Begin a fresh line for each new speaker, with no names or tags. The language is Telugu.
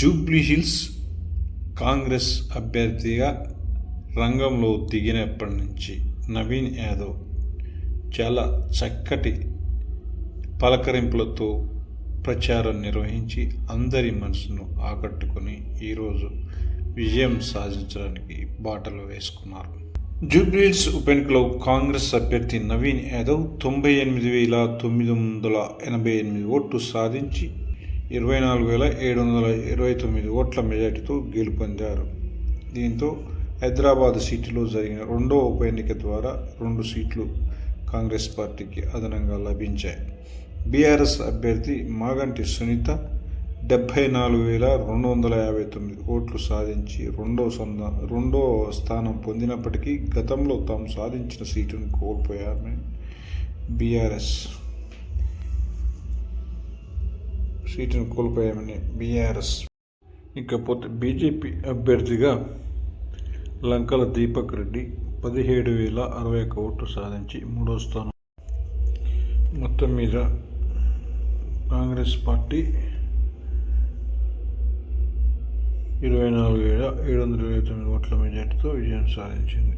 జూబ్లీ హిల్స్ కాంగ్రెస్ అభ్యర్థిగా రంగంలో దిగినప్పటి నుంచి నవీన్ యాదవ్ చాలా చక్కటి పలకరింపులతో ప్రచారం నిర్వహించి అందరి మనసును ఆకట్టుకొని ఈరోజు విజయం సాధించడానికి బాటలు వేసుకున్నారు. జూబ్లీహిల్స్ ఉప ఎన్నికలో కాంగ్రెస్ అభ్యర్థి నవీన్ యాదవ్ తొంభై ఎనిమిది వేల తొమ్మిది వందల ఎనభై ఎనిమిది ఓట్లు సాధించి ఇరవై నాలుగు వేల ఏడు వందల ఇరవై తొమ్మిది ఓట్ల మెజార్టీతో గెలుపొందారు. దీంతో హైదరాబాద్ సీటులో జరిగిన రెండో ఉప ఎన్నిక ద్వారా రెండు సీట్లు కాంగ్రెస్ పార్టీకి అదనంగా లభించాయి. బీఆర్ఎస్ అభ్యర్థి మాగంటి సునీత డెబ్భై నాలుగు వేల రెండు వందల యాభై తొమ్మిది ఓట్లు సాధించి రెండో సంద రెండో స్థానం పొందినప్పటికీ గతంలో తాము సాధించిన సీటును కోల్పోయారని బీఆర్ఎస్. సీటును కోల్పోయామని బీఆర్ఎస్ ఇకపోతే బీజేపీ అభ్యర్థిగా లంకల దీపక్ రెడ్డి పదిహేడు వేల అరవై ఒక్క ఓట్లు సాధించి మూడో స్థానం. మొత్తం మీద కాంగ్రెస్ పార్టీ ఇరవై నాలుగు వేల ఏడు వందల ఇరవై తొమ్మిది ఓట్ల మెజార్టీతో విజయం సాధించింది.